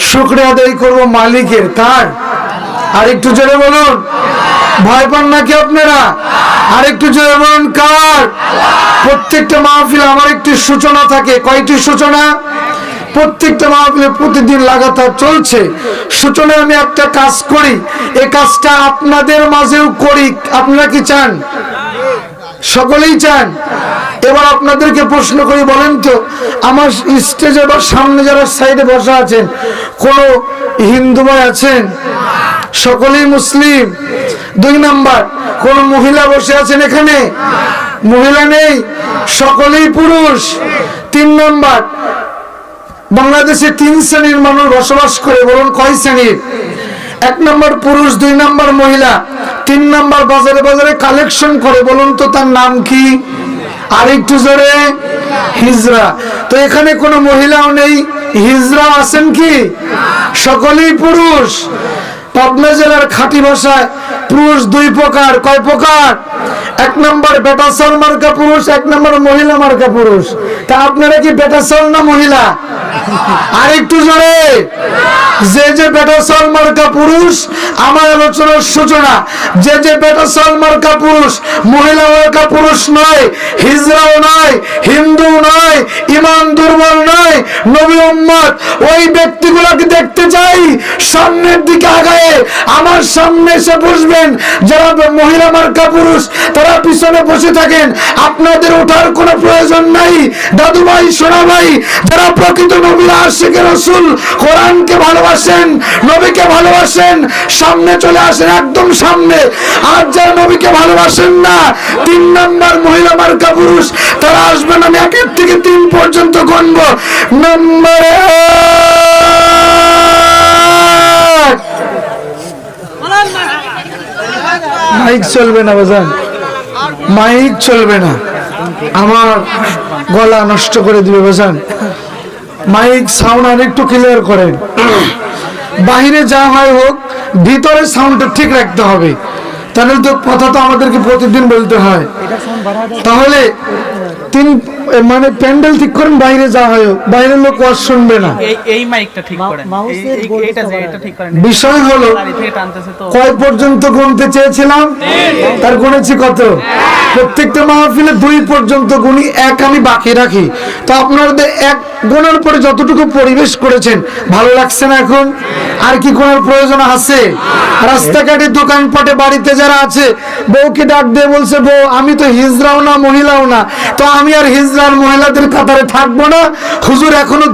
শুক্রিয়া আদায় করব মালিকের কার আর একটু জোরে বলুন। ভয় পান নাকি আপনারা? আর একটু জোরে বলুন, কার? প্রত্যেকটা মাহফিল আমার একটি সূচনা থাকে। কয়টি সূচনা? প্রত্যেকটা মাহফিলে প্রতিদিন লাগাতার চলছে। সূচনা আমি একটা কাজ করি। এ কাজটা আপনাদের মাঝেও করি। আপনারা কি চান? সকলেই চান? এবার আপনাদেরকে প্রশ্ন করি বলেন তো, আমার স্টেজে বা সামনে যারা সাইডে বসা আছেন, কোন হিন্দু ভাই আছেন? সকলেই মুসলিম? দুই নাম্বার, কোন মহিলা বসে আছেন এখানে? মহিলা নেই, সকলেই পুরুষ। তিন নাম্বার, বাংলাদেশে তিন শ্রেণির মানুষ বসবাস করে, বলুন কয় শ্রেণির? এক নম্বর পুরুষ, দুই নম্বর মহিলা, তিন নম্বর বাজারে বাজারে কালেকশন করে, বলুন তো তার নাম কি? আর একটু জোরে, হিজরা। তো এখানে কোনো মহিলাও নেই হিজরা আছেন কি? সকলেই পুরুষ। পাবনা জেলার খাঁটি ভাষায় পুরুষ দুই প্রকার, কয় প্রকার? এক নম্বর বেটাসল মার্কা পুরুষ, এক নম্বর মহিলা মার্কা পুরুষ। তা আপনারা কি বেটাসল না মহিলা? আর একটু জোরে। যে যে বেটাসল মার্কা পুরুষ আমার আলোচনার সূচনা, যে যে বেটাসল মার্কা পুরুষ মহিলা মার্কা পুরুষ নয়, হিজরাও নয় হিন্দু নয়, ইমান দুর্বল নয়, নবী উম্মত, ওই ব্যক্তিগুলোকে দেখতে চাই, সামনের দিকে আগায়, আমার সামনে এসে বসবেন, যারা মহিলা মার্কা পুরুষ, তারা পিছনে বসে থাকেন, আপনাদের ওঠার কোনো প্রয়োজন নাই দাদু ভাই সোনা ভাই যারা প্রকৃত নবীরা আশেখের রসুল, কোরআনকে ভালোবাসেন, নবীকে ভালোবাসেন সামনে চলে আসেন, একদম সামনে। আর যারা নবীকে ভালোবাসেন না, তিন নাম্বার মহিলা মার্কা পুরুষ, তারা আসবেন আমি একের থেকে তিন পর্যন্ত গণব নম্বর মাইক চলবে না, বাজান। মাইক চলবে না। আমার গলা নষ্ট করে দিবে, বাজান। মাইক, সাউন্ড আর একটু ক্লিয়ার করেন। বাহিরে যা হয় হোক ভিতরে সাউন্ডটা ঠিক রাখতে হবে। তাহলে তো কথা তো আমাদেরকে প্রতিদিন বলতে হয়। তাহলে তিন মানে প্যান্ডেল ঠিক করেন বাইরে যা হয় বাইরের লোক আর শুনবে না। এই এই মাইকটা ঠিক করেন। এইটা যে এটা ঠিক করেন। বিষয় হলো কয় পর্যন্ত গুনতে চেয়েছিলাম? তার গুনেছি কত? প্রত্যেকটা মাহফিলে দুই পর্যন্ত গুনি এক আমি বাকি রাখি। তো আপনাদের এক গুণের পরে যতটুকু পরিবেশ করেছেন ভালো লাগছে না এখন? আর কি কোনার প্রয়োজন আছে? রাস্তাঘাটে দোকানপাটে বাড়িতে যারা আছে বউকে ডাক দিয়ে বলছে বউ আমি তো হিজড়াও না মহিলাও না। তো আমি আর হিজড়ার মহিলাদের কাতারে থাকব না। হুজুর এখনও